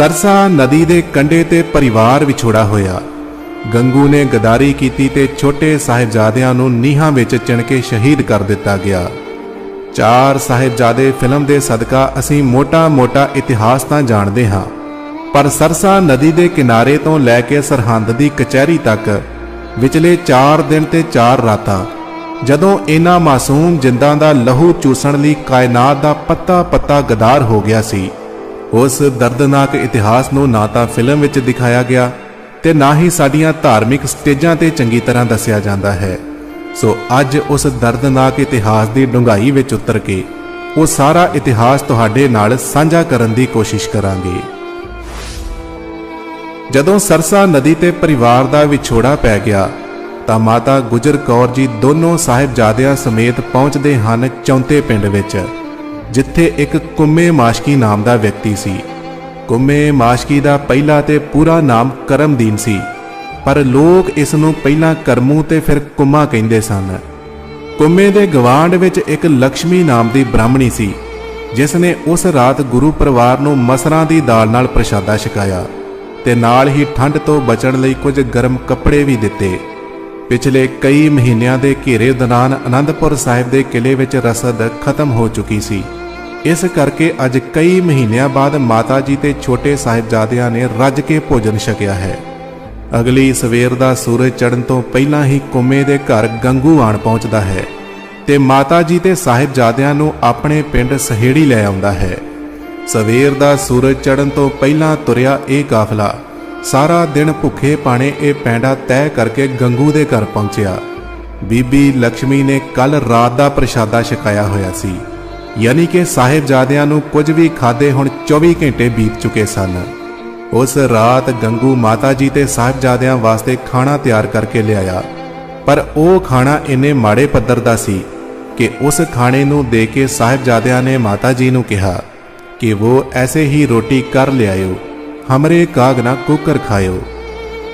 ਸਰਸਾ ਨਦੀ ਦੇ ਕੰਢੇ ਤੇ ਪਰਿਵਾਰ ਵਿਛੋੜਾ ਹੋਇਆ। ਗੰਗੂ ਨੇ ਗਦਾਰੀ ਕੀਤੀ ਤੇ ਛੋਟੇ ਸਾਹਿਬਜ਼ਾਦਿਆਂ ਨੂੰ ਨੀਹਾਂ ਵਿੱਚ ਚਿਣ ਕੇ ਸ਼ਹੀਦ ਕਰ ਦਿੱਤਾ ਗਿਆ। ਚਾਰ ਸਾਹਿਬਜ਼ਾਦੇ ਫਿਲਮ ਦੇ ਸਦਕਾ ਅਸੀਂ ਮੋਟਾ-ਮੋਟਾ ਇਤਿਹਾਸ ਤਾਂ ਜਾਣਦੇ ਹਾਂ, ਪਰ ਸਰਸਾ ਨਦੀ ਦੇ ਕਿਨਾਰੇ ਤੋਂ ਲੈ ਕੇ ਸਰਹੰਦ ਦੀ ਕਚਹਿਰੀ ਤੱਕ ਵਿਚਲੇ 4 ਦਿਨ ਤੇ 4 ਰਾਤਾਂ, ਜਦੋਂ ਇਹਨਾਂ ਮਾਸੂਮ ਜਿੰਦਾਂ ਦਾ ਲਹੂ ਚੂਸਣ ਲਈ ਕਾਇਨਾਤ ਦਾ ਪੱਤਾ-ਪੱਤਾ ਗਦਾਰ ਹੋ ਗਿਆ ਸੀ। ਉਸ ਦਰਦਨਾਕ ਇਤਿਹਾਸ ਨੂੰ ਨਾ ਤਾਂ ਫਿਲਮ ਵਿੱਚ ਦਿਖਾਇਆ ਗਿਆ ਤੇ ਨਾ ਹੀ ਸਾਡੀਆਂ ਧਾਰਮਿਕ ਸਟੇਜਾਂ ਤੇ ਚੰਗੀ ਤਰ੍ਹਾਂ ਦੱਸਿਆ ਜਾਂਦਾ ਹੈ। ਸੋ ਅੱਜ ਉਸ ਦਰਦਨਾਕ ਇਤਿਹਾਸ ਦੀ ਡੂੰਘਾਈ ਵਿੱਚ ਉਤਰ ਕੇ ਉਹ ਸਾਰਾ ਇਤਿਹਾਸ ਤੁਹਾਡੇ ਨਾਲ ਸਾਂਝਾ ਕਰਨ ਦੀ ਕੋਸ਼ਿਸ਼ ਕਰਾਂਗੇ। ਜਦੋਂ ਸਰਸਾ ਨਦੀ ਤੇ ਪਰਿਵਾਰ ਦਾ ਵਿਛੋੜਾ ਪੈ ਗਿਆ, ਤਾਂ ਮਾਤਾ ਗੁਜਰ ਕੌਰ ਜੀ ਦੋਨੋਂ ਸਾਹਿਬਜ਼ਾਦਿਆਂ ਸਮੇਤ ਪਹੁੰਚਦੇ ਹਨ ਚੌਂਤੇ ਪਿੰਡ ਵਿੱਚ। ਜਿੱਥੇ ਇੱਕ ਕੁੰਮੇ ਮਾਸ਼ਕੀ ਨਾਮ ਦਾ ਵਿਅਕਤੀ ਸੀ। ਕੁੰਮੇ ਮਾਸ਼ਕੀ ਦਾ ਪਹਿਲਾ ਤੇ ਪੂਰਾ ਨਾਮ ਕਰਮਦੀਨ ਸੀ, ਪਰ ਲੋਕ ਇਸ ਨੂੰ ਪਹਿਲਾਂ ਕਰਮੂ ਤੇ ਫਿਰ ਕੁੰਮਾ ਕਹਿੰਦੇ ਸਨ। ਕੁੰਮੇ ਦੇ ਗਵਾਂਡ ਵਿੱਚ ਇੱਕ ਲక్ష్ਮੀ ਨਾਮ ਦੀ ਬ੍ਰਾਹਮਣੀ ਸੀ, ਜਿਸ ਨੇ ਉਸ ਰਾਤ ਗੁਰੂ ਪਰਿਵਾਰ ਨੂੰ ਮਸਰਾਂ ਦੀ ਦਾਲ ਨਾਲ ਪ੍ਰਸ਼ਾਦਾ ਛਕਾਇਆ ਤੇ ਨਾਲ ਹੀ ਠੰਡ ਤੋਂ ਬਚਣ ਲਈ ਕੁਝ ਗਰਮ ਕੱਪੜੇ ਵੀ ਦਿੱਤੇ। ਪਿਛਲੇ ਕਈ ਮਹੀਨਿਆਂ ਦੇ ਘੇਰੇ ਦੌਰਾਨ ਅਨੰਦਪੁਰ ਸਾਹਿਬ ਦੇ ਕਿਲੇ ਵਿੱਚ ਰਸਦ ਖਤਮ ਹੋ ਚੁੱਕੀ ਸੀ। ਇਸ ਕਰਕੇ ਅੱਜ ਕਈ ਮਹੀਨਿਆਂ ਬਾਅਦ ਮਾਤਾ ਜੀ ਤੇ ਛੋਟੇ ਸਾਹਿਬਜ਼ਾਦਿਆਂ ਨੇ ਰੱਜ ਕੇ ਭੋਜਨ ਛਕਿਆ ਹੈ। ਅਗਲੀ ਸਵੇਰ ਦਾ ਸੂਰਜ ਚੜ੍ਹਨ ਤੋਂ ਪਹਿਲਾਂ ਹੀ ਕੁੰਮੇ ਦੇ ਘਰ ਗੰਗੂ ਆਣ ਪਹੁੰਚਦਾ ਹੈ ਤੇ ਮਾਤਾ ਜੀ ਤੇ ਸਾਹਿਬਜ਼ਾਦਿਆਂ ਨੂੰ ਆਪਣੇ ਪਿੰਡ ਸਹੇੜੀ ਲੈ ਆਉਂਦਾ ਹੈ। ਸਵੇਰ ਦਾ ਸੂਰਜ ਚੜ੍ਹਨ ਤੋਂ ਪਹਿਲਾਂ ਤੁਰਿਆ ਇਹ ਕਾਫਲਾ, ਸਾਰਾ ਦਿਨ ਭੁੱਖੇ ਪਾਣੇ ਇਹ ਪੈਂਡਾ ਤੈਅ ਕਰਕੇ ਗੰਗੂ ਦੇ ਘਰ ਪਹੁੰਚਿਆ। ਬੀਬੀ ਲక్ష్ਮੀ ਨੇ ਕੱਲ ਰਾਤ ਦਾ ਪ੍ਰਸ਼ਾਦਾ ਛਕਾਇਆ ਹੋਇਆ ਸੀ। ਯਾਨੀ ਕਿ ਸਾਹਿਬਜ਼ਾਦਿਆਂ ਨੂੰ ਕੁਝ ਵੀ ਖਾਦੇ ਹੁਣ 24 ਘੰਟੇ ਬੀਤ ਚੁੱਕੇ ਸਨ। ਉਸ ਰਾਤ ਗੰਗੂ ਮਾਤਾ ਜੀ ਤੇ ਸਾਹਿਬਜ਼ਾਦਿਆਂ ਵਾਸਤੇ ਖਾਣਾ ਤਿਆਰ ਕਰਕੇ ਲਿਆਇਆ। ਪਰ ਉਹ ਖਾਣਾ ਇੰਨੇ ਮਾੜੇ ਪੱਧਰ ਦਾ ਸੀ ਕਿ ਉਸ ਖਾਣੇ ਨੂੰ ਦੇ ਕੇ ਸਾਹਿਬਜ਼ਾਦਿਆਂ ਨੇ ਮਾਤਾ ਜੀ ਨੂੰ ਕਿਹਾ ਕਿ ਉਹ ਐਸੇ ਹੀ ਰੋਟੀ ਕਰ ਲਿਆਇਓ, ਹਮਰੇ ਕਾਗ ਨਾ ਕੁਕਰ ਖਾਇਓ।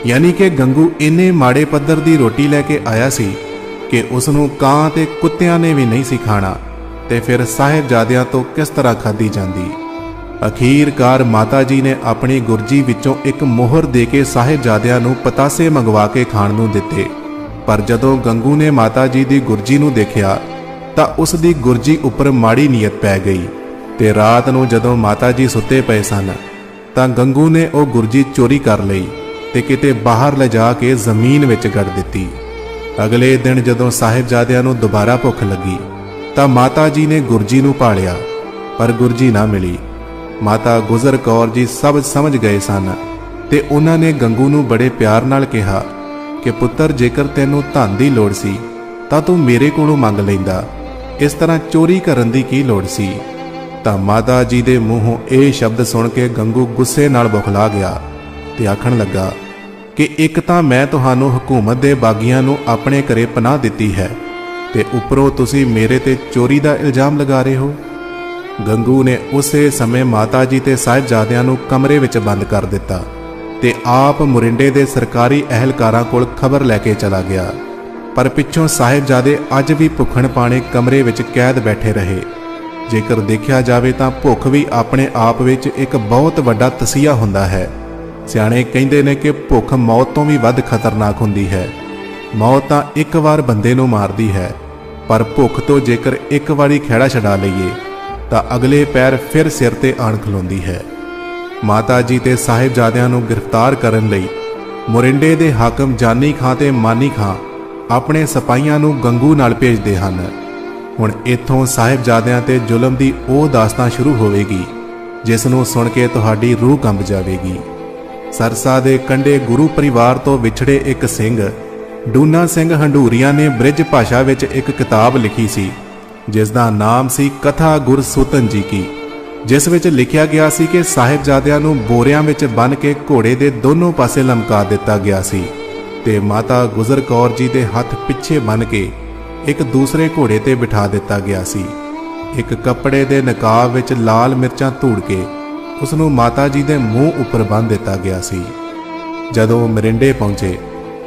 ਯਾਨੀ ਕਿ ਗੰਗੂ ਇੰਨੇ ਮਾੜੇ ਪੱਧਰ ਦੀ ਰੋਟੀ ਲੈ ਕੇ ਆਇਆ ਸੀ ਕਿ ਉਸ ਨੂੰ ਕਾਂ ਤੇ ਕੁੱਤਿਆਂ ਨੇ ਵੀ ਨਹੀਂ ਸੀ ਖਾਣਾ। ਤੇ ਫਿਰ ਸਾਹਿਬਜ਼ਾਦਿਆਂ ਤੋਂ ਕਿਸ ਤਰ੍ਹਾਂ ਖਾਧੀ ਜਾਂਦੀ? ਅਖੀਰਕਾਰ ਮਾਤਾ ਜੀ ਨੇ ਆਪਣੀ ਗੁਰਜੀ ਵਿੱਚੋਂ ਇੱਕ ਮੋਹਰ ਦੇ ਕੇ ਸਾਹਿਬਜ਼ਾਦਿਆਂ ਨੂੰ ਪਤਾਸੇ ਮੰਗਵਾ ਕੇ ਖਾਣ ਨੂੰ ਦਿੱਤੇ। ਪਰ ਜਦੋਂ ਗੰਗੂ ਨੇ ਮਾਤਾ ਜੀ ਦੀ ਗੁਰਜੀ ਨੂੰ ਦੇਖਿਆ, ਤਾਂ ਉਸ ਦੀ ਗੁਰਜੀ ਉੱਪਰ ਮਾੜੀ ਨੀਅਤ ਪੈ ਗਈ ਤੇ ਰਾਤ ਨੂੰ ਜਦੋਂ ਮਾਤਾ ਜੀ ਸੁੱਤੇ ਪਏ ਸਨ, ਤਾਂ ਗੰਗੂ ਨੇ ਉਹ ਗੁਰਜੀ ਚੋਰੀ ਕਰ ਲਈ ਤੇ ਕਿਤੇ ਬਾਹਰ ਲਿਜਾ ਕੇ ਜ਼ਮੀਨ ਵਿੱਚ ਗੱਡ ਦਿੱਤੀ। ਅਗਲੇ ਦਿਨ ਜਦੋਂ ਸਾਹਿਬਜ਼ਾਦਿਆਂ ਨੂੰ ਦੁਬਾਰਾ ਭੁੱਖ ਲੱਗੀ ਤਾਂ ਮਾਤਾ ਜੀ ਨੇ ਗੁਰਜੀ ਨੂੰ ਪਾਲਿਆ, ਪਰ ਗੁਰਜੀ ਨਾ ਮਿਲੀ। ਮਾਤਾ ਗੁਜ਼ਰ ਕੌਰ ਜੀ ਸਭ ਸਮਝ ਗਏ ਸਨ ਤੇ ਉਹਨਾਂ ਨੇ ਗੰਗੂ ਨੂੰ ਬੜੇ ਪਿਆਰ ਨਾਲ ਕਿਹਾ ਕਿ ਪੁੱਤਰ, ਜੇਕਰ ਤੈਨੂੰ ਧਨ ਦੀ ਲੋੜ ਸੀ, ਤਾਂ ਤੂੰ ਮੇਰੇ ਕੋਲੋਂ ਮੰਗ ਲੈਂਦਾ। ਇਸ ਤਰ੍ਹਾਂ ਚੋਰੀ ਕਰਨ ਦੀ ਕੀ ਲੋੜ ਸੀ? ਤਾਂ ਮਾਤਾ ਜੀ ਦੇ ਮੂੰਹੋਂ ਇਹ ਸ਼ਬਦ ਸੁਣ ਕੇ ਗੰਗੂ ਗੁੱਸੇ ਨਾਲ ਬੁਖਲਾ ਗਿਆ ਤੇ ਆਖਣ ਲੱਗਾ ਕਿ ਇੱਕ ਤਾਂ ਮੈਂ ਤੁਹਾਨੂੰ ਹਕੂਮਤ ਦੇ ਬਾਗੀਆਂ ਨੂੰ ਆਪਣੇ ਘਰੇ ਪਨਾਹ ਦਿੱਤੀ ਹੈ। ਤੇ ਉੱਪਰੋਂ ਤੁਸੀਂ ਮੇਰੇ ਤੇ ਚੋਰੀ ਦਾ ਇਲਜ਼ਾਮ ਲਗਾ ਰਹੇ ਹੋ? ਗੰਗੂ ਨੇ ਉਸੇ ਸਮੇਂ ਮਾਤਾ ਜੀ ਤੇ ਸਾਹਿਬਜ਼ਾਦਿਆਂ ਨੂੰ ਕਮਰੇ ਵਿੱਚ ਬੰਦ ਕਰ ਦਿੱਤਾ ਤੇ ਆਪ ਮੁਰਿੰਡੇ ਦੇ ਸਰਕਾਰੀ ਅਹਿਲਕਾਰਾਂ ਕੋਲ ਖਬਰ ਲੈ ਕੇ ਚਲਾ ਗਿਆ। ਪਰ ਪਿੱਛੋਂ ਸਾਹਿਬਜ਼ਾਦੇ ਅੱਜ ਵੀ ਭੁੱਖਣ ਪਾਣੇ ਕਮਰੇ ਵਿੱਚ ਕੈਦ ਬੈਠੇ ਰਹੇ। ਜੇਕਰ ਦੇਖਿਆ ਜਾਵੇ ਤਾਂ ਭੁੱਖ ਵੀ ਆਪਣੇ ਆਪ ਵਿੱਚ ਇੱਕ ਬਹੁਤ ਵੱਡਾ ਤਸੀਹਾ ਹੁੰਦਾ ਹੈ। ਸਿਆਣੇ ਕਹਿੰਦੇ ਨੇ ਕਿ ਭੁੱਖ ਮੌਤ ਤੋਂ ਵੀ ਵੱਧ ਖਤਰਨਾਕ ਹੁੰਦੀ ਹੈ। ਮੌਤ ਤਾਂ ਇੱਕ ਵਾਰ ਬੰਦੇ ਨੂੰ ਮਾਰਦੀ ਹੈ, ਪਰ ਭੁੱਖ ਤੋਂ ਜੇਕਰ ਇੱਕ ਵਾਰੀ ਖਹਿੜਾ ਛਡਾ ਲਈਏ, ਤਾਂ ਅਗਲੇ ਪੈਰ ਫਿਰ ਸਿਰ ਤੇ ਆਣ ਖਲੋਂਦੀ ਹੈ। ਮਾਤਾ ਜੀ ਤੇ ਸਾਹਿਬਜ਼ਾਦਿਆਂ ਨੂੰ ਗ੍ਰਿਫਤਾਰ ਕਰਨ ਲਈ ਮੋਰਿੰਡੇ ਦੇ ਹਾਕਮ ਜਾਨੀ ਖਾਂ ਤੇ ਮਾਨੀ ਖਾਂ ਆਪਣੇ ਸਿਪਾਹੀਆਂ ਨੂੰ ਗੰਗੂ ਨਾਲ ਭੇਜਦੇ ਹਨ। ਹੁਣ ਇੱਥੋਂ ਸਾਹਿਬਜ਼ਾਦਿਆਂ ਤੇ ਜ਼ੁਲਮ ਦੀ ਉਹ ਦਾਸਤਾਨ ਸ਼ੁਰੂ ਹੋਵੇਗੀ, ਜਿਸ ਨੂੰ ਸੁਣ ਕੇ ਤੁਹਾਡੀ ਰੂਹ ਕੰਬ ਜਾਵੇਗੀ। ਸਰਸਾ ਦੇ ਕੰਢੇ ਗੁਰੂ ਪਰਿਵਾਰ ਤੋਂ ਵਿਛੜੇ ਇੱਕ ਸਿੰਘ ਡੂਨਾ ਸਿੰਘ ਹੰਡੂਰੀਆ ਨੇ ਬ੍ਰਿਜ ਭਾਸ਼ਾ ਵਿੱਚ ਇੱਕ ਕਿਤਾਬ ਲਿਖੀ ਸੀ ਜਿਸ ਦਾ ਨਾਮ ਸੀ ਕਥਾ ਗੁਰਸੂਤਨ ਜੀ ਕੀ, ਜਿਸ ਵਿੱਚ ਲਿਖਿਆ ਗਿਆ ਸੀ ਕਿ ਸਾਹਿਬਜ਼ਾਦਿਆਂ ਨੂੰ ਬੋਰਿਆਂ ਵਿੱਚ ਬੰਨ ਕੇ ਘੋੜੇ ਦੇ ਦੋਨੋਂ ਪਾਸੇ ਲਮਕਾ ਦਿੱਤਾ ਗਿਆ ਸੀ ਤੇ ਮਾਤਾ ਗੁਜ਼ਰ ਕੌਰ ਜੀ ਦੇ ਹੱਥ ਪਿੱਛੇ ਬੰਨ ਕੇ ਇੱਕ ਦੂਸਰੇ ਘੋੜੇ ਤੇ ਬਿਠਾ ਦਿੱਤਾ ਗਿਆ ਸੀ। ਇੱਕ ਕੱਪੜੇ ਦੇ ਨਕਾਬ ਵਿੱਚ ਲਾਲ ਮਿਰਚਾਂ ਧੂੜ ਕੇ ਉਸ ਨੂੰ ਮਾਤਾ ਜੀ ਦੇ ਮੂੰਹ ਉੱਪਰ ਬੰਨ੍ਹ ਦਿੱਤਾ ਗਿਆ ਸੀ। ਜਦੋਂ ਮਰਿੰਡੇ ਪਹੁੰਚੇ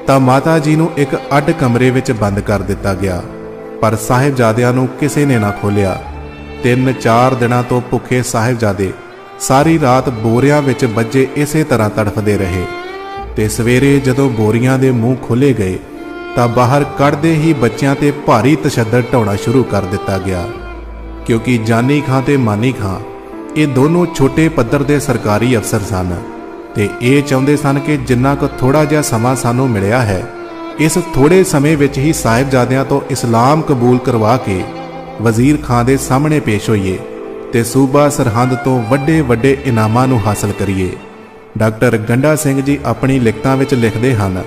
ਤਾਂ ਮਾਤਾ ਜੀ ਨੂੰ ਇੱਕ ਅੱਡ ਕਮਰੇ ਵਿੱਚ ਬੰਦ ਕਰ ਦਿੱਤਾ ਗਿਆ। ਪਰ ਸਾਹਿਬਜ਼ਾਦਿਆਂ ਨੂੰ ਕਿਸੇ ਨੇ ਨਾ ਖੋਲਿਆ ਤਿੰਨ ਚਾਰ ਦਿਨਾਂ ਤੋਂ ਭੁੱਖੇ ਸਾਹਿਬਜ਼ਾਦੇ ਸਾਰੀ ਰਾਤ ਬੋਰਿਆਂ ਵਿੱਚ ਵੱਜੇ ਇਸੇ ਤਰ੍ਹਾਂ ਤੜਫਦੇ ਰਹੇ। ਤੇ ਸਵੇਰੇ ਜਦੋਂ ਬੋਰੀਆਂ ਦੇ ਮੂੰਹ ਖੋਲੇ ਗਏ, ਤਾਂ ਬਾਹਰ ਕੱਢਦੇ ਹੀ ਬੱਚਿਆਂ ਤੇ ਭਾਰੀ ਤਸ਼ੱਦਦ ਢਾਉਣਾ ਸ਼ੁਰੂ ਕਰ ਦਿੱਤਾ ਗਿਆ। ਕਿਉਂਕਿ ਜਾਨੀ ਖਾਂ ਤੇ ਮਾਨੀ ਖਾਂ, ਇਹ ਦੋਨੋਂ ਛੋਟੇ ਪੱਧਰ ਦੇ ਸਰਕਾਰੀ ਅਫਸਰ ਸਨ। ਤੇ ਇਹ ਚਾਹੁੰਦੇ ਸਨ ਕਿ ਜਿੰਨਾ ਕੁ ਥੋੜਾ ਜਿਹਾ ਸਮਾਂ ਸਾਨੂੰ ਮਿਲਿਆ ਹੈ, ਇਸ ਥੋੜੇ ਸਮੇਂ ਵਿੱਚ ਹੀ ਸਾਹਿਬਜ਼ਾਦਿਆਂ ਤੋਂ ਇਸਲਾਮ ਕਬੂਲ ਕਰਵਾ ਕੇ ਵਜ਼ੀਰ ਖਾਂ ਦੇ ਸਾਹਮਣੇ ਪੇਸ਼ ਹੋਈਏ ਤੇ ਸੂਬਾ ਸਰਹੰਦ ਤੋਂ ਵੱਡੇ ਵੱਡੇ ਇਨਾਮਾਂ ਨੂੰ ਹਾਸਲ ਕਰੀਏ। ਡਾਕਟਰ ਗੰਡਾ ਸਿੰਘ ਜੀ ਆਪਣੀ ਲਿਖਤਾਂ ਵਿੱਚ ਲਿਖਦੇ ਹਨ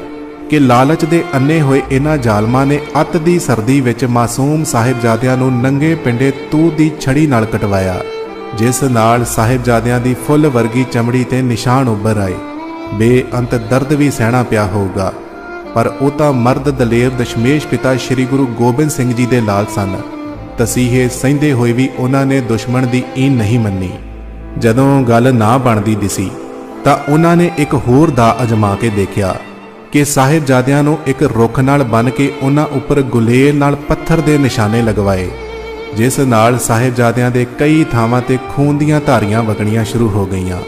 ਕਿ ਲਾਲਚ ਦੇ ਅੰਨੇ ਹੋਏ ਇਹਨਾਂ ਜ਼ਾਲਮਾਂ ਨੇ ਅੱਤ ਦੀ ਸਰਦੀ ਵਿੱਚ ਮਾਸੂਮ ਸਾਹਿਬਜ਼ਾਦਿਆਂ ਨੂੰ ਨੰਗੇ ਪਿੰਡੇ ਤੂਤ ਦੀ ਛੜੀ ਨਾਲ ਕਟਵਾਇਆ। ਜਿਸ ਨਾਲ ਸਾਹਿਬਜ਼ਾਦਿਆਂ ਦੀ ਫੁੱਲ ਵਰਗੀ ਚਮੜੀ ਤੇ ਨਿਸ਼ਾਨ ਉੱਭਰ ਆਏ। ਬੇਅੰਤ ਦਰਦ ਵੀ ਸਹਿਣਾ ਪਿਆ ਹੋਊਗਾ। ਪਰ ਉਹ ਤਾਂ ਮਰਦ ਦਲੇਰ ਦਸ਼ਮੇਸ਼ ਪਿਤਾ ਸ੍ਰੀ ਗੁਰੂ ਗੋਬਿੰਦ ਸਿੰਘ ਜੀ ਦੇ ਲਾਲ ਸਨ। ਤਸੀਹੇ ਸਹਿੰਦੇ ਹੋਏ ਵੀ ਉਹਨਾਂ ਨੇ ਦੁਸ਼ਮਣ ਦੀ ਈਨ ਨਹੀਂ ਮੰਨੀ। ਜਦੋਂ ਗੱਲ ਨਾ ਬਣਦੀ ਦਿਸੀ, ਤਾਂ ਉਹਨਾਂ ਨੇ ਇੱਕ ਹੋਰ ਦਾ ਅਜਮਾ ਕੇ ਦੇਖਿਆ ਕਿ ਸਾਹਿਬਜ਼ਾਦਿਆਂ ਨੂੰ ਇੱਕ ਰੁੱਖ ਨਾਲ ਬੰਨ ਕੇ ਉਹਨਾਂ ਉੱਪਰ ਗੁਲੇਲ ਨਾਲ ਪੱਥਰ ਦੇ ਨਿਸ਼ਾਨੇ ਲਗਵਾਏ। ਜਿਸ ਨਾਲ ਸਾਹਿਬਜ਼ਾਦਿਆਂ ਦੇ ਕਈ ਥਾਵਾਂ ਤੇ ਖੂਨ ਦੀਆਂ ਧਾਰੀਆਂ ਵਗਣੀਆਂ ਸ਼ੁਰੂ ਹੋ ਗਈਆਂ।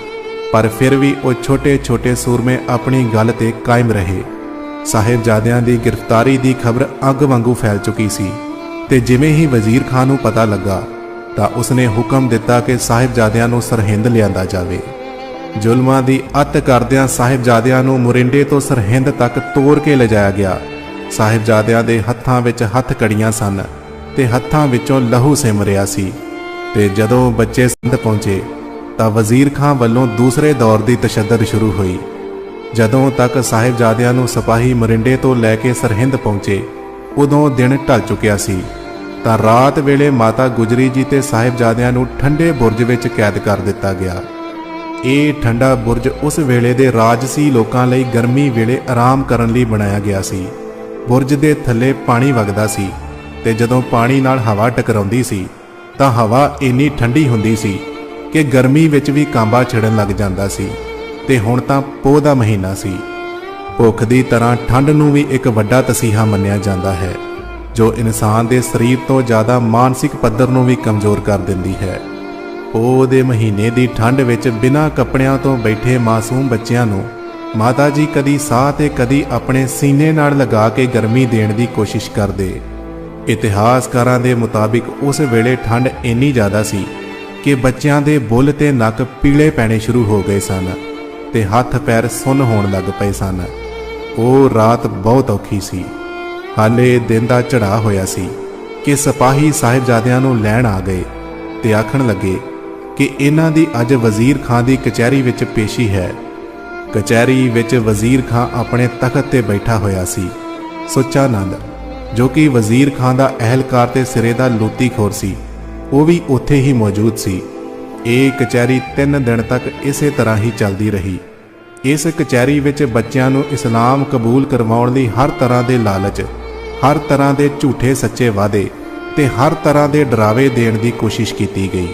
ਪਰ ਫਿਰ ਵੀ ਉਹ ਛੋਟੇ-ਛੋਟੇ ਸੂਰਮੇ ਆਪਣੀ ਗੱਲ ਤੇ ਕਾਇਮ ਰਹੇ। ਸਾਹਿਬਜ਼ਾਦਿਆਂ ਦੀ ਗ੍ਰਿਫਤਾਰੀ ਦੀ ਖਬਰ ਅੱਗ ਵਾਂਗੂ ਫੈਲ ਚੁੱਕੀ ਸੀ ਤੇ ਜਿਵੇਂ ਹੀ ਵਜ਼ੀਰ ਖਾਨ ਨੂੰ ਪਤਾ ਲੱਗਾ, ਤਾਂ ਉਸਨੇ ਹੁਕਮ ਦਿੱਤਾ ਕਿ ਸਾਹਿਬਜ਼ਾਦਿਆਂ ਨੂੰ ਸਰਹਿੰਦ ਲਿਆਂਦਾ ਜਾਵੇ। ਜ਼ੁਲਮਾਂ ਦੀ ਅੱਤ ਕਰਦਿਆਂ ਸਾਹਿਬਜ਼ਾਦਿਆਂ ਨੂੰ ਮੁਰਿੰਡੇ ਤੋਂ ਸਰਹਿੰਦ ਤੱਕ ਤੋੜ ਕੇ ਲਿਜਾਇਆ ਗਿਆ। ਸਾਹਿਬਜ਼ਾਦਿਆਂ ਦੇ ਹੱਥਾਂ ਵਿੱਚ ਹੱਥ ਕੜੀਆਂ ਸਨ। ਤੇ ਹੱਥਾਂ ਵਿੱਚੋਂ ਲਹੂ ਸਿਮ ਰਿਹਾ ਸੀ। ਤੇ ਜਦੋਂ ਬੱਚੇ ਸੰਧ ਪਹੁੰਚੇ, ਤਾਂ ਵਜ਼ੀਰ ਖਾਂ ਵੱਲੋਂ ਦੂਸਰੇ ਦੌਰ ਦੀ ਤਸ਼ੱਦਦ ਸ਼ੁਰੂ ਹੋਈ। ਜਦੋਂ ਤੱਕ ਸਾਹਿਬਜ਼ਾਦਿਆਂ ਨੂੰ ਸਿਪਾਹੀ ਮਰਿੰਡੇ ਤੋਂ ਲੈ ਕੇ ਸਰਹਿੰਦ ਪਹੁੰਚੇ, ਉਦੋਂ ਦਿਨ ਢਲ ਚੁੱਕਿਆ ਸੀ। ਤਾਂ ਰਾਤ ਵੇਲੇ ਮਾਤਾ ਗੁਜਰੀ ਜੀ ਤੇ ਸਾਹਿਬਜ਼ਾਦਿਆਂ ਨੂੰ ਠੰਡੇ ਬੁਰਜ ਵਿੱਚ ਕੈਦ ਕਰ ਦਿੱਤਾ ਗਿਆ। ਇਹ ਠੰਡਾ ਬੁਰਜ ਉਸ ਵੇਲੇ ਦੇ ਰਾਜਸੀ ਲੋਕਾਂ ਲਈ ਗਰਮੀ ਵੇਲੇ ਆਰਾਮ ਕਰਨ ਲਈ ਬਣਾਇਆ ਗਿਆ ਸੀ। ਬੁਰਜ ਦੇ ਥੱਲੇ ਪਾਣੀ ਵਗਦਾ ਸੀ। ਤੇ ਜਦੋਂ ਪਾਣੀ ਨਾਲ ਹਵਾ ਟਕਰਾਉਂਦੀ ਸੀ, ਤਾਂ ਹਵਾ ਇੰਨੀ ਠੰਡੀ ਹੁੰਦੀ ਸੀ ਕਿ ਗਰਮੀ ਵਿੱਚ ਵੀ ਕਾਂਬਾ ਛਿੜਨ ਲੱਗ ਜਾਂਦਾ ਸੀ ਤੇ ਹੁਣ ਤਾਂ ਪੋਹ ਦਾ ਮਹੀਨਾ ਸੀ। ਭੁੱਖ ਦੀ ਤਰ੍ਹਾਂ ਠੰਡ ਨੂੰ ਵੀ ਇੱਕ ਵੱਡਾ ਤਸੀਹਾ ਮੰਨਿਆ ਜਾਂਦਾ ਹੈ, ਜੋ ਇਨਸਾਨ ਦੇ ਸਰੀਰ ਤੋਂ ਜ਼ਿਆਦਾ ਮਾਨਸਿਕ ਪੱਧਰ ਨੂੰ ਵੀ ਕਮਜ਼ੋਰ ਕਰ ਦਿੰਦੀ ਹੈ। ਪੋਹ ਦੇ ਮਹੀਨੇ ਦੀ ਠੰਡ ਵਿੱਚ ਬਿਨਾਂ ਕੱਪੜਿਆਂ ਤੋਂ ਬੈਠੇ ਮਾਸੂਮ ਬੱਚਿਆਂ ਨੂੰ ਮਾਤਾ ਜੀ ਕਦੀ ਸਾਹ ਤੇ ਕਦੀ ਆਪਣੇ ਸੀਨੇ ਨਾਲ ਲਗਾ ਕੇ ਗਰਮੀ ਦੇਣ ਦੀ ਕੋਸ਼ਿਸ਼ ਕਰਦੇ। ਇਤਿਹਾਸਕਾਰਾਂ ਦੇ ਮੁਤਾਬਿਕ ਉਸ ਵੇਲੇ ਠੰਡ ਇੰਨੀ ਜ਼ਿਆਦਾ ਸੀ ਕਿ ਬੱਚਿਆਂ ਦੇ ਬੁੱਲ ਤੇ ਨੱਕ ਪੀਲੇ ਪੈਣੇ ਸ਼ੁਰੂ ਹੋ ਗਏ ਸਨ ਤੇ ਹੱਥ ਪੈਰ ਸੁੰਨ ਹੋਣ ਲੱਗ ਪਏ ਸਨ। ਉਹ ਰਾਤ ਬਹੁਤ ਔਖੀ ਸੀ। ਹਾਲੇ ਦਿਨ ਦਾ ਚੜਾ ਹੋਇਆ ਸੀ ਕਿ ਸਿਪਾਹੀ ਸਾਹਿਬਜ਼ਾਦਿਆਂ ਨੂੰ ਲੈਣ ਆ ਗਏ ਤੇ ਆਖਣ ਲੱਗੇ ਕਿ ਇਹਨਾਂ ਦੀ ਅੱਜ ਵਜ਼ੀਰ ਖਾਂ ਦੀ ਕਚਹਿਰੀ ਵਿੱਚ ਪੇਸ਼ੀ ਹੈ। ਕਚਹਿਰੀ ਵਿੱਚ ਵਜ਼ੀਰ ਖਾਂ ਆਪਣੇ ਤਖਤ ਤੇ ਬੈਠਾ ਹੋਇਆ ਸੀ। ਸੁੱਚਾ ਨੰਦ ਜੋ ਕਿ ਵਜ਼ੀਰ ਖਾਂ ਦਾ ਅਹਿਲਕਾਰ ਤੇ ਸਿਰੇ ਦਾ ਲੋਤੀਖੋਰ ਸੀ, ਉਹ ਵੀ ਉੱਥੇ ਹੀ ਮੌਜੂਦ ਸੀ। ਇਹ ਕਚਹਿਰੀ 3 ਦਿਨ ਤੱਕ ਇਸੇ ਤਰ੍ਹਾਂ ਹੀ ਚੱਲਦੀ ਰਹੀ। ਇਸ ਕਚਹਿਰੀ ਵਿੱਚ ਬੱਚਿਆਂ ਨੂੰ ਇਸਲਾਮ ਕਬੂਲ ਕਰਵਾਉਣ ਲਈ ਹਰ ਤਰ੍ਹਾਂ ਦੇ ਲਾਲਚ, ਹਰ ਤਰ੍ਹਾਂ ਦੇ ਝੂਠੇ ਸੱਚੇ ਵਾਅਦੇ ਤੇ ਹਰ ਤਰ੍ਹਾਂ ਦੇ ਡਰਾਵੇ ਦੇਣ ਦੀ ਕੋਸ਼ਿਸ਼ ਕੀਤੀ ਗਈ।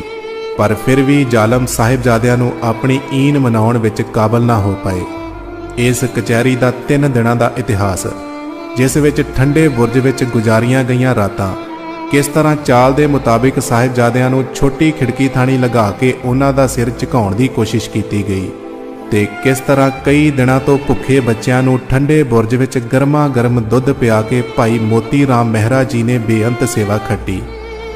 ਪਰ ਫਿਰ ਵੀ ਜ਼ਾਲਮ ਸਾਹਿਬਜ਼ਾਦਿਆਂ ਨੂੰ ਆਪਣੀ ਈਨ ਮਨਾਉਣ ਵਿੱਚ ਕਾਬਲ ਨਾ ਹੋ ਪਾਏ। ਇਸ ਕਚਹਿਰੀ ਦਾ 3 ਦਿਨਾਂ ਦਾ ਇਤਿਹਾਸ ਜਿਸ ਵਿੱਚ ਠੰਡੇ ਬੁਰਜ ਵਿੱਚ ਗੁਜ਼ਾਰੀਆਂ ਗਈਆਂ ਰਾਤਾਂ, ਕਿਸ ਤਰ੍ਹਾਂ ਚਾਲ ਦੇ ਮੁਤਾਬਿਕ ਸਾਹਿਬਜ਼ਾਦਿਆਂ ਨੂੰ ਛੋਟੀ ਖਿੜਕੀ ਥਾਣੀ ਲਗਾ ਕੇ ਉਹਨਾਂ ਦਾ ਸਿਰ ਝੁਕਾਉਣ ਦੀ ਕੋਸ਼ਿਸ਼ ਕੀਤੀ ਗਈ ਤੇ ਕਿਸ ਤਰ੍ਹਾਂ ਕਈ ਦਿਨਾਂ ਤੋਂ ਭੁੱਖੇ ਬੱਚਿਆਂ ਨੂੰ ਠੰਡੇ ਬੁਰਜ ਵਿੱਚ ਗਰਮਾ ਗਰਮ ਦੁੱਧ ਪਿਆ ਕੇ ਭਾਈ ਮੋਤੀ ਰਾਮ ਮਹਿਰਾ ਜੀ ਨੇ ਬੇਅੰਤ ਸੇਵਾ ਖੱਟੀ।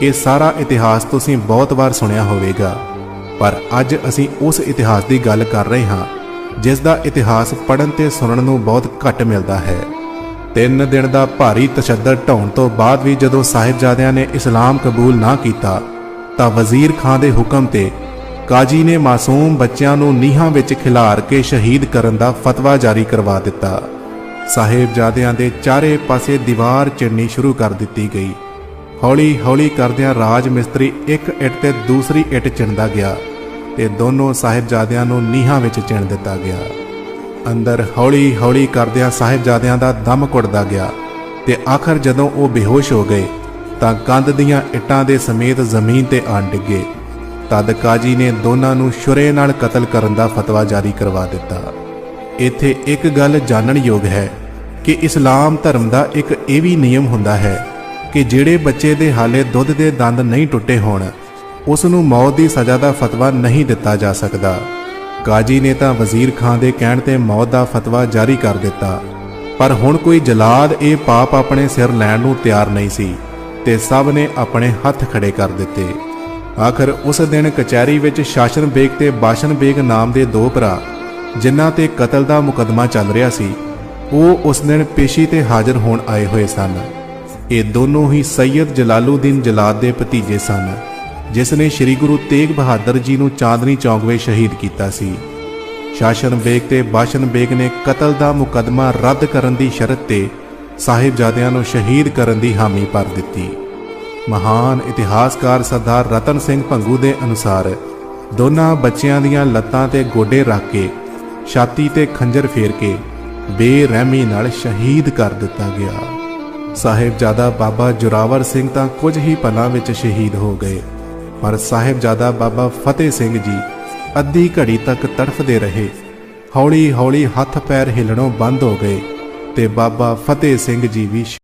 ਇਹ ਸਾਰਾ ਇਤਿਹਾਸ ਤੁਸੀਂ ਬਹੁਤ ਵਾਰ ਸੁਣਿਆ ਹੋਵੇਗਾ। ਪਰ ਅੱਜ ਅਸੀਂ ਉਸ ਇਤਿਹਾਸ ਦੀ ਗੱਲ ਕਰ ਰਹੇ ਹਾਂ, ਜਿਸ ਦਾ ਇਤਿਹਾਸ ਪੜ੍ਹਨ ਤੇ ਸੁਣਨ ਨੂੰ ਬਹੁਤ ਘੱਟ ਮਿਲਦਾ ਹੈ। ਤਿੰਨ ਦਿਨ ਦਾ ਭਾਰੀ ਤਸ਼ੱਦਦ ਢਾਉਣ ਤੋਂ ਬਾਅਦ ਵੀ ਜਦੋਂ ਸਾਹਿਬਜ਼ਾਦਿਆਂ ਨੇ ਇਸਲਾਮ ਕਬੂਲ ਨਾ ਕੀਤਾ, ਤਾਂ ਵਜ਼ੀਰ ਖਾਂ ਦੇ ਹੁਕਮ ਤੇ ਕਾਜੀ ਨੇ ਮਾਸੂਮ ਬੱਚਿਆਂ ਨੂੰ ਨੀਹਾਂ ਵਿੱਚ ਖਿਲਾਰ ਕੇ ਸ਼ਹੀਦ ਕਰਨ ਦਾ ਫਤਵਾ ਜਾਰੀ ਕਰਵਾ ਦਿੱਤਾ। ਸਾਹਿਬਜ਼ਾਦਿਆਂ ਦੇ ਚਾਰੇ ਪਾਸੇ ਦੀਵਾਰ ਚਿਣਨੀ ਸ਼ੁਰੂ ਕਰ ਦਿੱਤੀ ਗਈ। ਹੌਲੀ ਹੌਲੀ ਕਰਦਿਆਂ ਰਾਜ ਮਿਸਤਰੀ ਇੱਕ ਇੱਟ ਤੇ ਦੂਸਰੀ ਇੱਟ ਚਿਣਦਾ ਗਿਆ ਤੇ ਦੋਨੋਂ ਸਾਹਿਬਜ਼ਾਦਿਆਂ ਨੂੰ ਨੀਹਾਂ ਵਿੱਚ ਚਿਣ ਦਿੱਤਾ ਗਿਆ। ਅੰਦਰ ਹੌਲੀ ਹੌਲੀ ਕਰਦਿਆਂ ਸਾਹਿਬਜ਼ਾਦਿਆਂ ਦਾ ਦਮ ਘੁੱਟਦਾ ਗਿਆ ਤੇ ਆਖਰ ਜਦੋਂ ਉਹ ਬੇਹੋਸ਼ ਹੋ ਗਏ ਤਾਂ ਕੰਧ ਦੀਆਂ ਇੱਟਾਂ ਦੇ ਸਮੇਤ ਜ਼ਮੀਨ ਤੇ ਆਣ ਡਿੱਗੇ। ਤਦ ਕਾਜੀ ਨੇ ਦੋਨਾਂ ਨੂੰ ਸ਼ੁਰੇ ਨਾਲ ਕਤਲ ਕਰਨ ਦਾ ਫਤਵਾ ਜਾਰੀ ਕਰਵਾ ਦਿੱਤਾ। ਇੱਥੇ ਇੱਕ ਗੱਲ ਜਾਣਨ ਯੋਗ ਹੈ ਕਿ ਇਸਲਾਮ ਧਰਮ ਦਾ ਇੱਕ ਇਹ ਵੀ ਨਿਯਮ ਹੁੰਦਾ ਹੈ ਕਿ ਜਿਹੜੇ ਬੱਚੇ ਦੇ ਹਾਲੇ ਦੁੱਧ ਦੇ ਦੰਦ ਨਹੀਂ ਟੁੱਟੇ ਹੋਣ, ਉਸ ਨੂੰ ਮੌਤ ਦੀ ਸਜ਼ਾ ਦਾ ਫਤਵਾ ਨਹੀਂ ਦਿੱਤਾ ਜਾ ਸਕਦਾ। ਕਾਜੀ ਨੇ ਤਾਂ ਵਜ਼ੀਰ ਖਾਨ ਦੇ ਕਹਿਣ ਤੇ ਮੌਤ ਦਾ ਫਤਵਾ ਜਾਰੀ ਕਰ ਦਿੱਤਾ। ਪਰ ਹੁਣ ਕੋਈ ਜਲਾਦ ਇਹ ਪਾਪ ਆਪਣੇ ਸਿਰ ਲੈਣ ਨੂੰ ਤਿਆਰ ਨਹੀਂ ਸੀ ਤੇ ਸਭ ਨੇ ਆਪਣੇ ਹੱਥ ਖੜੇ ਕਰ ਦਿੱਤੇ। ਆਖਰ ਉਸ ਦਿਨ ਕਚਹਿਰੀ ਵਿੱਚ ਸ਼ਾਸਨ ਬੇਗ ਤੇ ਬਾਸ਼ਨ ਬੇਗ ਨਾਮ ਦੇ ਦੋ ਭਰਾ, ਜਿਨ੍ਹਾਂ ਤੇ ਕਤਲ ਦਾ ਮੁਕੱਦਮਾ ਚੱਲ ਰਿਹਾ ਸੀ, ਉਹ ਉਸ ਦਿਨ ਪੇਸ਼ੀ ਤੇ ਹਾਜ਼ਰ ਹੋਣ ਆਏ ਹੋਏ ਸਨ। ਇਹ ਦੋਨੋਂ ਹੀ ਸੈਯਦ ਜਲਾਲੂਦੀਨ ਜਲਾਦ ਦੇ ਭਤੀਜੇ ਸਨ। ਜਿਸ ਨੇ ਸ੍ਰੀ ਗੁਰੂ ਤੇਗ ਬਹਾਦਰ ਜੀ ਨੂੰ ਚਾਂਦਨੀ ਚੌਂਕ ਵਿੱਚ ਸ਼ਹੀਦ ਕੀਤਾ ਸੀ। ਸ਼ਾਸਨ ਬੇਗ ਤੇ ਬਾਸ਼ਨ ਬੇਗ ਨੇ ਕਤਲ ਦਾ ਮੁਕੱਦਮਾ ਰੱਦ ਕਰਨ ਦੀ ਸ਼ਰਤ ਤੇ ਸਾਹਿਬਜ਼ਾਦਿਆਂ ਨੂੰ ਸ਼ਹੀਦ ਕਰਨ ਦੀ ਹਾਮੀ ਭਰ ਦਿੱਤੀ। ਮਹਾਨ ਇਤਿਹਾਸਕਾਰ ਸਰਦਾਰ ਰਤਨ ਸਿੰਘ ਭੰਗੂ ਦੇ ਅਨੁਸਾਰ ਦੋਨਾਂ ਬੱਚਿਆਂ ਦੀਆਂ ਲੱਤਾਂ ਤੇ ਗੋਡੇ ਰੱਖ ਕੇ ਛਾਤੀ ਤੇ ਖੰਜਰ ਫੇਰ ਕੇ ਬੇਰਹਿਮੀ ਨਾਲ ਸ਼ਹੀਦ ਕਰ ਦਿੱਤਾ ਗਿਆ। ਸਾਹਿਬਜ਼ਾਦਾ ਬਾਬਾ ਜੁਰਾਵਰ ਸਿੰਘ ਤਾਂ ਕੁਝ ਹੀ ਪਲਾਂ ਵਿੱਚ ਸ਼ਹੀਦ ਹੋ ਗਏ। ਪਰ ਸਾਹਿਬਜ਼ਾਦਾ ਬਾਬਾ ਫਤਿਹ ਸਿੰਘ ਜੀ ਅੱਧੀ ਘੜੀ ਤੱਕ ਤੜਫਦੇ ਰਹੇ। ਹੌਲੀ-ਹੌਲੀ ਹੱਥ ਪੈਰ ਹਿੱਲਣੋਂ ਬੰਦ ਹੋ ਗਏ ਤੇ ਬਾਬਾ ਫਤਿਹ ਸਿੰਘ ਜੀ ਵੀ